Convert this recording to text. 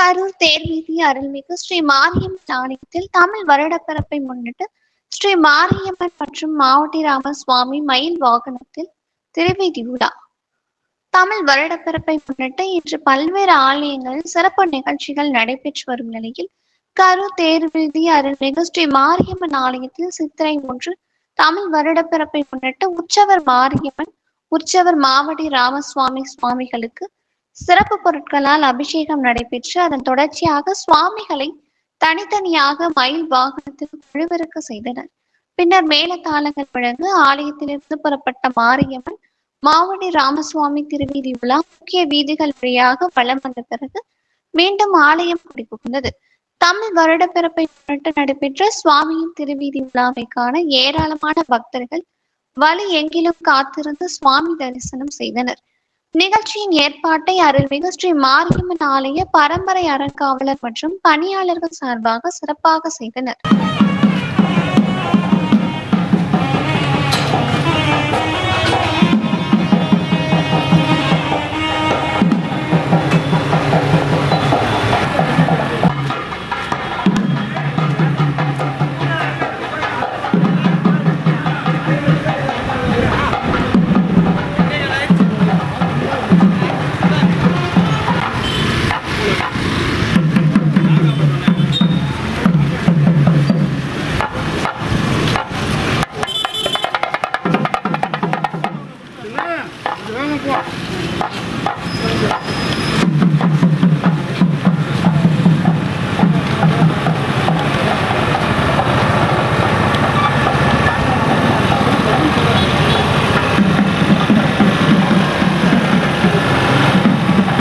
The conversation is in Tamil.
கரூர் தேர்வீதி அருள்மிகு ஸ்ரீ மாரியம்மன் ஆலயத்தில் தமிழ் வருடப்பிறப்பை முன்னிட்டு ஸ்ரீ மாரியம்மன் மற்றும் மாவட்டி ராமசுவாமி மயில் வாகனத்தில் திருவீதி உலா. தமிழ் வருடப்பிறப்பை முன்னிட்டு இன்று பல்வேறு ஆலயங்களில் சிறப்பு நிகழ்ச்சிகள் நடைபெற்று வரும் நிலையில் கரூர் தேர்வீதி அருள்மிகு ஸ்ரீ மாரியம்மன் ஆலயத்தில் சித்திரை ஒன்று தமிழ் வருடப்பிறப்பை முன்னிட்டு உற்சவர் மாரியம்மன் உற்சவர் மாவடி ராமசுவாமி சுவாமிகளுக்கு சிறப்பு பொருட்களால் அபிஷேகம் நடைபெற்று அதன் தொடர்ச்சியாக சுவாமிகளை தனித்தனியாக மயில் வாகனத்தில் குழுவிறக்க செய்தனர். பின்னர் மேலதாளங்கள் வழங்க ஆலயத்திலிருந்து புறப்பட்ட மாரியம்மன் மாவடி ராமசுவாமி திருவீதி உலா முக்கிய வீதிகள் வழியாக வலம் வந்த பிறகு மீண்டும் ஆலயம் குடிபுகுந்தது. தமிழ் வருடப்பிறப்பை முன்னிட்டு நடைபெற்ற சுவாமியின் திருவீதி உலாவை காண ஏராளமான பக்தர்கள் வழி எங்கிலும் காத்திருந்து சுவாமி தரிசனம் செய்தனர். நிகழ்ச்சியின் ஏற்பாட்டை அருள்மிகு ஸ்ரீ மாரியம்மன் ஆலய பரம்பரை அறங்காவலர் மற்றும் பணியாளர்கள் சார்பாக சிறப்பாக செய்தனர். 你让他过